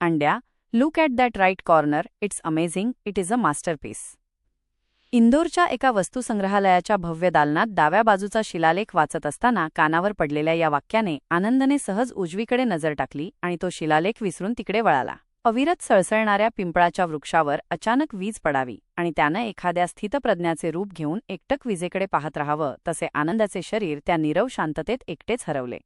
अंड्या look at that right corner it's amazing it is a masterpiece इंदोरच्या एका वस्तुसंग्रहालयाच्या भव्य दालनात डाव्या बाजूचा शिलालेख वाचत असताना कानावर पडलेल्या या वाक्याने आनंदने सहज उजवीकडे नजर टाकली आणि तो शिलालेख विसरून तिकडे वळाला. अविरत सळसळणाऱ्या पिंपळाच्या वृक्षावर अचानक वीज पडावी आणि त्यानं एखाद्या स्थितप्रज्ञाचे रूप घेऊन एकटक विजेकडे पाहत राहावं तसे आनंदाचे शरीर त्या नीरव शांततेत एकटेच हरवले.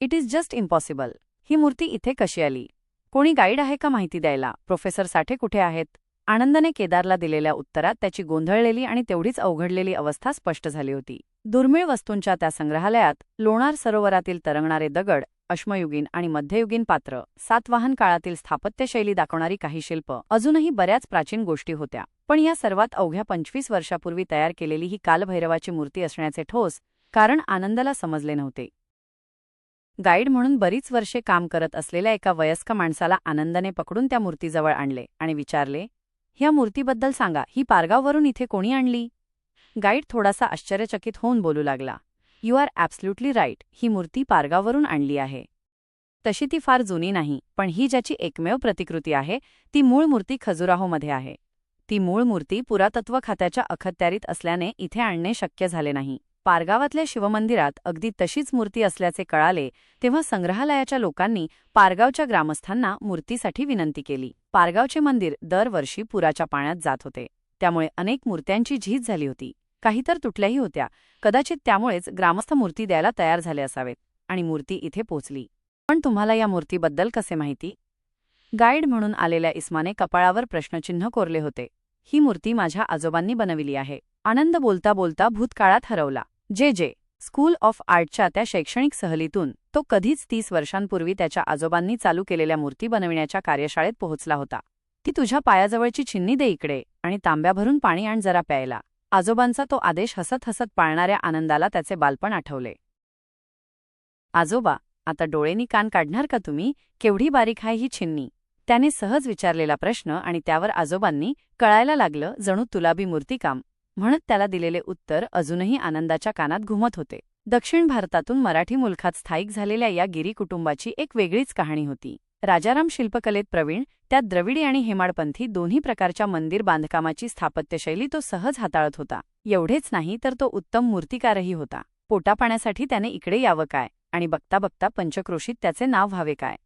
इट इज जस्ट इम्पॉसिबल ही मूर्ती इथे कशी आली? कोणी गाईड आहे का माहिती द्यायला? प्रोफेसर साठे कुठे आहेत? आनंदने केदारला दिलेल्या उत्तरात त्याची गोंधळलेली आणि तेवढीच अवघडलेली अवस्था स्पष्ट झाली होती. दुर्मिळ वस्तूंच्या त्या संग्रहालयात लोणार सरोवरातील तरंगणारे दगड अश्मयुगीन आणि मध्ययुगीन पात्र सातवाहन काळातील स्थापत्यशैली दाखवणारी काही शिल्प अजूनही बऱ्याच प्राचीन गोष्टी होत्या. पण या सर्वात अवघ्या पंचवीस वर्षापूर्वी तयार केलेली ही कालभैरवाची मूर्ती असण्याचे ठोस कारण आनंदाला समजले नव्हते. गाईड म्हणून बरीच वर्षे काम करत असलेल्या एका वयस्क माणसाला आनंदाने पकडून त्या मूर्तीजवळ आणले आणि विचारले ह्या मूर्तीबद्दल सांगा ही पारगाववरून इथे कोणी आणली? गाईड थोडासा आश्चर्यचकित होऊन बोलू लागला यू आर ॲब्सल्युटली राईट ही मूर्ती पारगाववरून आणली आहे. तशी ती फार जुनी नाही पण ही ज्याची एकमेव प्रतिकृती आहे ती मूळ मूर्ती खजुराहोमध्ये आहे. ती मूळ मूर्ती पुरातत्व खात्याच्या अखत्यारीत असल्याने इथे आणणे शक्य झाले नाही. पारगावातल्या शिवमंदिरात अगदी तशीच मूर्ती असल्याचे कळाले तेव्हा संग्रहालयाच्या लोकांनी पारगावच्या ग्रामस्थांना मूर्तीसाठी विनंती केली. पारगावचे मंदिर दरवर्षी पुराच्या पाण्यात जात होते. त्यामुळे अनेक मूर्त्यांची झीज झाली होती. काही तर तुटल्याही होत्या. कदाचित त्यामुळेच ग्रामस्थ मूर्ती द्यायला तयार झाले असावेत आणि मूर्ती इथे पोचली. पण तुम्हाला या मूर्तीबद्दल कसे माहिती? गाईड म्हणून आलेल्या इस्माने कपाळावर प्रश्नचिन्ह कोरले होते. ही मूर्ती माझ्या आजोबांनी बनविली आहे. आनंद बोलता बोलता भूतकाळात हरवला. जे जे स्कूल ऑफ आर्टच्या त्या शैक्षणिक सहलीतून तो कधीच तीस वर्षांपूर्वी त्याच्या आजोबांनी चालू केलेल्या मूर्ती बनविण्याच्या कार्यशाळेत पोहोचला होता. ती तुझ्या पायाजवळची छिन्नी दे इकडे आणि तांब्या भरून पाणी आण जरा प्यायला. आजोबांचा तो आदेश हसत हसत पाळणाऱ्या आनंदाला त्याचे बालपण आठवले. आजोबा आता डोळेनी कान काढणार का तुम्ही? केवढी बारीक आहे ही छिन्नी त्याने सहज विचारलेला प्रश्न आणि त्यावर आजोबांनी कळायला लागलं जणू तुलाबी मूर्तिकाम म्हणत त्याला दिलेले उत्तर अजूनही आनंदाच्या कानात घुमत होते. दक्षिण भारतातून मराठी मुलखात स्थायिक झालेल्या या गिरी कुटुंबाची एक वेगळीच कहाणी होती. राजाराम शिल्पकलेत प्रवीण त्यात द्रविडी आणि हेमाडपंथी दोन्ही प्रकारच्या मंदिर बांधकामाची स्थापत्यशैली तो सहज हाताळत होता. एवढेच नाही तर तो उत्तम मूर्तिकारही होता. पोटापाण्यासाठी त्याने इकडे यावं काय? आणि बघता बघता पंचक्रोशीत त्याचे नाव व्हावे काय?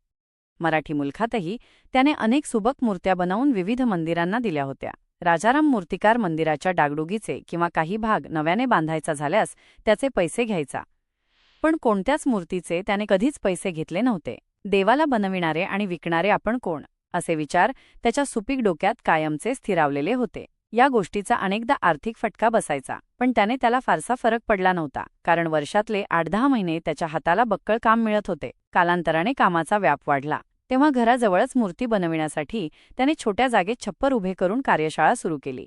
मराठी मुलखातही त्याने अनेक सुबक मूर्त्या बनवून विविध मंदिरांना दिल्या होत्या. राजाराम मूर्तिकार मंदिराच्या डागडुगीचे किंवा काही भाग नव्याने बांधायचा झाल्यास त्याचे पैसे घ्यायचा. पण कोणत्याच मूर्तीचे त्याने कधीच पैसे घेतले नव्हते. देवाला बनविणारे आणि विकणारे आपण कोण? असे विचार त्याच्या सुपीक डोक्यात कायमचे स्थिरावलेले होते. या गोष्टीचा अनेकदा आर्थिक फटका बसायचा. पण त्याने त्याला फारसा फरक पडला नव्हता. कारण वर्षातले आठ दहा महिने त्याच्या हाताला बक्कळ काम मिळत होते. कालांतराने कामाचा व्याप वाढला. तेव्हा घराजवळच मूर्ती बनविण्यासाठी त्याने छोट्या जागेत छप्पर उभे करून कार्यशाळा सुरू केली.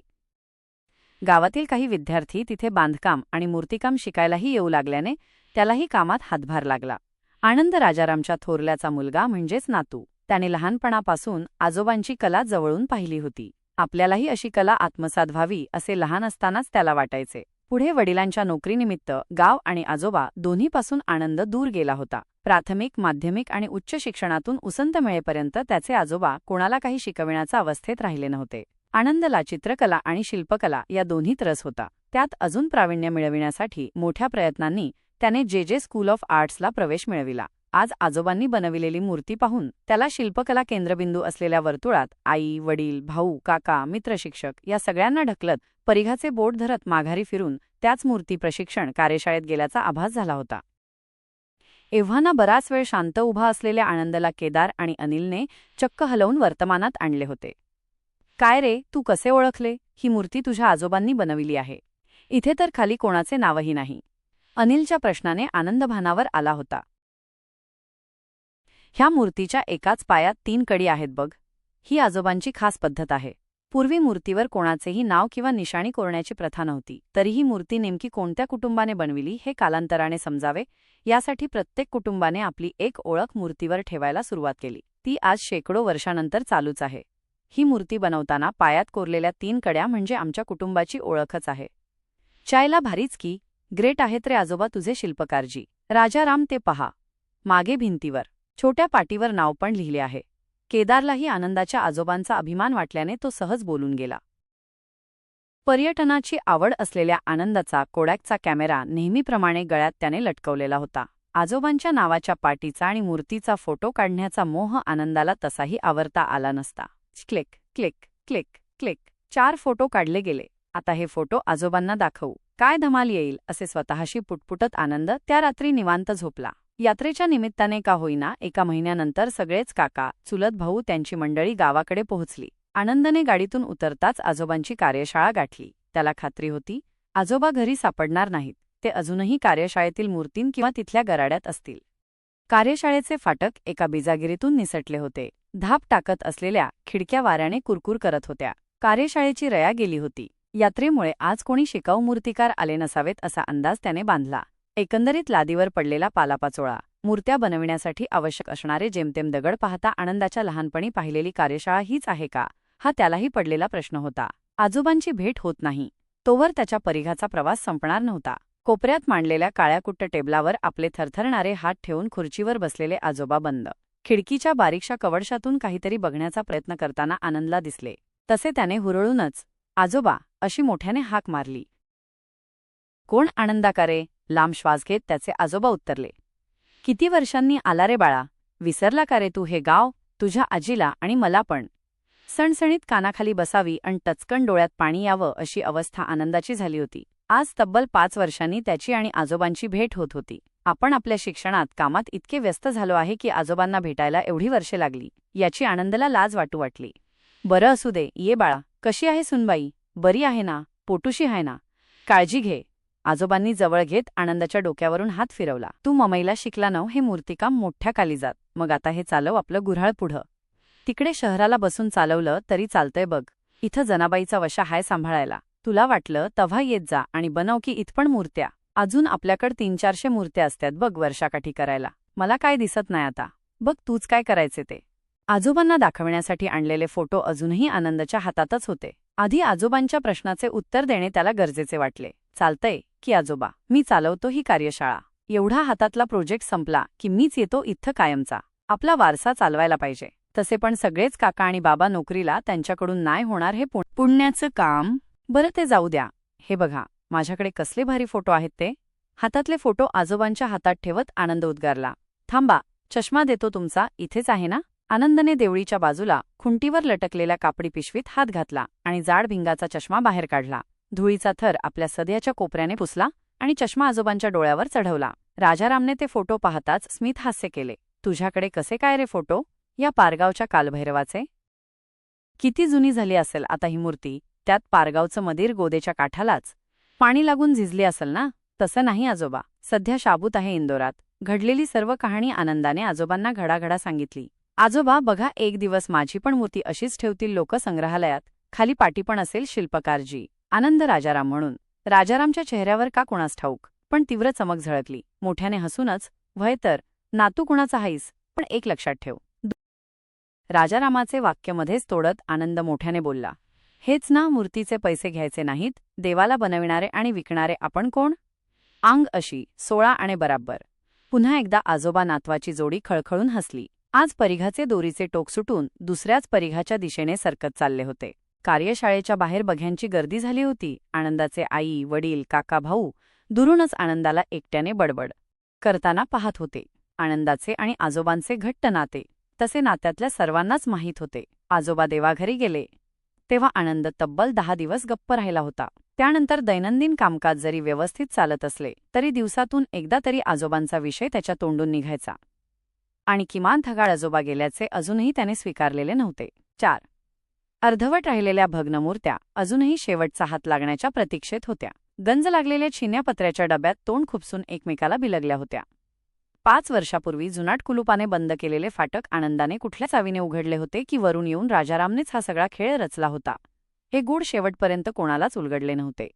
गावातील काही विद्यार्थी तिथे बांधकाम आणि मूर्तिकाम शिकायलाही येऊ लागल्याने त्यालाही कामात हातभार लागला. आनंद राजारामच्या थोरल्याचा मुलगा म्हणजेच नातू. त्याने लहानपणापासून आजोबांची कला जवळून पाहिली होती. आपल्यालाही अशी कला आत्मसात व्हावी असे लहान असतानाच त्याला वाटायचे. पुढे वडिलांच्या नोकरीनिमित्त गाव आणि आजोबा दोन्हीपासून आनंद दूर गेला होता. प्राथमिक माध्यमिक आणि उच्च शिक्षणातून उसंत मिळेपर्यंत त्याचे आजोबा कोणाला काही शिकविण्याच्या अवस्थेत राहिले नव्हते. आनंदला चित्रकला आणि शिल्पकला या दोन्हीत रस होता. त्यात अजून प्रावीण्य मिळविण्यासाठी मोठ्या प्रयत्नांनी त्याने जे जे स्कूल ऑफ आर्ट्सला प्रवेश मिळविला. आज आजोबांनी बनविलेली मूर्ती पाहून त्याला शिल्पकला केंद्रबिंदू असलेल्या वर्तुळात आई वडील भाऊ काका मित्रशिक्षक या सगळ्यांना ढकलत परिघाचे बोट धरत माघारी फिरून त्याच मूर्ती प्रशिक्षण कार्यशाळेत गेल्याचा आभास झाला होता. एव्हाना बराच वेळ शांत उभा असलेल्या आनंदला केदार आणि अनिलने चक्क हलवून वर्तमानात आणले होते. काय रे तू कसे ओळखले? ही मूर्ती तुझ्या आजोबांनी बनविली आहे. इथे तर खाली कोणाचे नावही नाही. अनिलच्या प्रश्नाने आनंदभानावर आला होता. ह्या मूर्तीच्या एकाच पायात तीन कडी आहेत बघ. ही आजोबांची खास पद्धत आहे. पूर्वी मूर्तीवर कोणाचेही नाव किंवा निशाणी कोरण्याची प्रथा नव्हती. तरीही मूर्ती नेमकी कोणत्या कुटुंबाने बनविली हे कालांतराने समजावे. यासाठी प्रत्येक कुटुंबाने आपली एक ओळख मूर्तीवर ठेवायला सुरुवात केली. ती आज शेकडो वर्षानंतर चालूच आहे. ही मूर्ती बनवताना पायात कोरलेल्या तीन कड्या म्हणजे आमच्या कुटुंबाची ओळखच आहे. चायला भारीच की ग्रेट आहेत रे आजोबा तुझे शिल्पकारजी. राजाराम ते पहा. मागे भिंतीवर. छोट्या पाटीवर नाव पण लिहिले आहे. केदारलाही आनंदाच्या आजोबांचा अभिमान वाटल्याने तो सहज बोलून गेला. पर्यटनाची आवड असलेल्या आनंदाचा कोडॅकचा कॅमेरा नेहमीप्रमाणे गळ्यात त्याने लटकवलेला होता. आजोबांच्या नावाच्या पाटीचा आणि मूर्तीचा फोटो काढण्याचा मोह आनंदाला तसाही आवरता आला नसता. Click click click click. चार फोटो काढले गेले. आता हे फोटो आजोबांना दाखवू. काय धमाल येईल असे स्वतःशी पुटपुटत आनंद त्या रात्री निवांत झोपला. यात्रेच्या निमित्ताने का होईना एका महिन्यानंतर सगळेच काका चुलत भाऊ त्यांची मंडळी गावाकडे पोहोचली. आनंदने गाडीतून उतरताच आजोबांची कार्यशाळा गाठली. त्याला खात्री होती आजोबा घरी सापडणार नाहीत. ते अजूनही कार्यशाळेतील मूर्तीं किंवा तिथल्या गराड्यात असतील. कार्यशाळेचे फाटक एका बिजागिरीतून निसटले होते. धाप टाकत असलेल्या खिडक्या वाऱ्याने कुरकुर करत होत्या. कार्यशाळेची रया गेली होती. यात्रेमुळे आज कोणी शिकाऊ मूर्तिकार आले नसावेत असा अंदाज त्याने बांधला. एकंदरीत लादीवर पडलेला पालापाचोळा मूर्त्या बनविण्यासाठी आवश्यक असणारे जेमतेम दगड पाहता आनंदाच्या लहानपणी पाहिलेली कार्यशाळा हीच आहे का? हा त्यालाही पडलेला प्रश्न होता. आजोबांची भेट होत नाही. तोवर त्याच्या परिघाचा प्रवास संपणार नव्हता. कोपऱ्यात मांडलेल्या काळ्याकुट्ट टेबलावर आपले थरथरणारे हात ठेवून खुर्चीवर बसलेले आजोबा बंद. खिडकीच्या बारीकशा कवडशातून काहीतरी बघण्याचा प्रयत्न करताना आनंदला दिसले. तसे त्याने हुरळूनच आजोबा अशी मोठ्याने हाक मारली. कोण आनंदाकारे लांब श्वास घेत त्याचे आजोबा उत्तरले. किती वर्षांनी आला रे बाळा? विसरला का रे तू हे गाव? तुझ्या आजीला आणि मला पण. सणसणीत कानाखाली बसावी आणि टचकन डोळ्यात पाणी यावं अशी अवस्था आनंदाची झाली होती. आज तब्बल पाच वर्षांनी त्याची आणि आजोबांची भेट होत होती. आपण आपल्या शिक्षणात कामात इतके व्यस्त झालो आहे की आजोबांना भेटायला एवढी वर्षे लागली. याची आनंदला लाज वाटू वाटली. बरं असू दे. ये बाळा. कशी आहे सुनबाई? बरी आहे ना? पोटूशी आहे ना? काळजी घे. आजोबांनी जवळ घेत आनंदाच्या डोक्यावरून हात फिरवला. तू ममईला शिकला नव हे मूर्तिकाम मोठ्या कालीजात. मग आता हे चालव आपलं गुऱ्हाळ पुढं. तिकडे शहराला बसून चालवलं तरी चालतंय बघ. इथं जनाबाईचा वशा हाय सांभाळायला. तुला वाटलं तव्हा येत जा आणि बनव की इथपण मूर्त्या. अजून आपल्याकडं तीन चारशे मूर्त्या असतात बघ वर्षाकाठी करायला. मला काय दिसत नाही आता. बघ तूच काय करायचे ते. आजोबांना दाखवण्यासाठी आणलेले फोटो अजूनही आनंदच्या हातातच होते. आधी आजोबांच्या प्रश्नाचे उत्तर देणे त्याला गरजेचे वाटले. चालतंय. की आजोबा मी चालवतो ही कार्यशाळा. एवढा हातातला प्रोजेक्ट संपला की मीच येतो इथं कायमचा. आपला वारसा चालवायला पाहिजे. तसे पण सगळेच काका आणि बाबा नोकरीला त्यांच्याकडून नाही होणार हे पुण्याचं काम? बरं ते जाऊ द्या. हे बघा माझ्याकडे कसले भारी फोटो आहेत ते? हातातले फोटो आजोबांच्या हातात ठेवत आनंद उद्गारला. थांबा चष्मा देतो तुमचा इथेच आहे ना? आनंदने देवळीच्या बाजूला खुंटीवर लटकलेल्या कापडी पिशवीत हात घातला आणि जाड भिंगाचा चष्मा बाहेर काढला. धुळीचा थर आपल्या सदयाच्या कोपऱ्याने पुसला आणि चष्मा आजोबांच्या डोळ्यावर चढवला. राजारामने ते फोटो पाहताच स्मित हास्य केले. तुझ्याकडे कसे काय रे फोटो? या पारगावच्या कालभैरवाचे? किती जुनी झाली असेल आता ही मूर्ती. त्यात पारगावचं मदिर गोदेच्या काठालाच. पाणी लागून झिजली असेल ना? तसं नाही आजोबा. सध्या शाबूत आहे इंदोरात. घडलेली सर्व कहाणी आनंदाने आजोबांना घडाघडा सांगितली. आजोबा बघा एक दिवस माझी पण मूर्ती अशीच ठेवतील लोक संग्रहालयात खाली पाटी पण असेल शिल्पकारजी. आनंद राजाराम म्हणून. राजारामच्या चेहऱ्यावर का कुणास ठाऊक? पण तीव्र चमक झळकली. मोठ्याने हसूनच व्हय तर नातू कुणाचा हाईस? पण एक लक्षात ठेव. राजारामाचे वाक्य मध्येच तोडत आनंद मोठ्याने बोलला. हेच ना मूर्तीचे पैसे घ्यायचे नाहीत? देवाला बनविणारे आणि विकणारे आपण कोण? आंग अशी सोळा आणि बराबर. पुन्हा एकदा आजोबा नातवाची जोडी खळखळून हसली. आज परिघाचे दोरीचे टोक सुटून दुसऱ्याच परिघाच्या दिशेने सरकत चालले होते. कार्यशाळेच्या बाहेर बघ्यांची गर्दी झाली होती. आनंदाचे आई वडील काका भाऊ दुरूनच आनंदाला एकट्याने बडबड करताना पाहत होते. आनंदाचे आणि आजोबांचे घट्ट नाते. तसे नात्यातल्या सर्वांनाच माहीत होते. आजोबा देवाघरी गेले. तेव्हा आनंद तब्बल दहा दिवस गप्प राहिला होता. त्यानंतर दैनंदिन कामकाज जरी व्यवस्थित चालत असले तरी दिवसातून एकदा तरी आजोबांचा विषय त्याच्या तोंडून निघायचा. आणि किमान थगाळ आजोबा गेल्याचे अजूनही त्याने स्वीकारलेले नव्हते. चार अर्धवट राहिलेल्या भग्नमूर्त्या अजूनही शेवटचा हात लागण्याच्या प्रतीक्षेत होत्या. गंज लागलेल्या छिन्या पत्र्याच्या डब्यात तोंड खुपसून एकमेकाला बिलगल्या होत्या. पाच वर्षापूर्वी जुनाट कुलुपाने बंद केलेले फाटक आनंदाने कुठल्या चावीने उघडले होते की वरून येऊन राजारामनेच हा सगळा खेळ रचला होता. हे गूढ शेवटपर्यंत कोणालाच उलगडले नव्हते.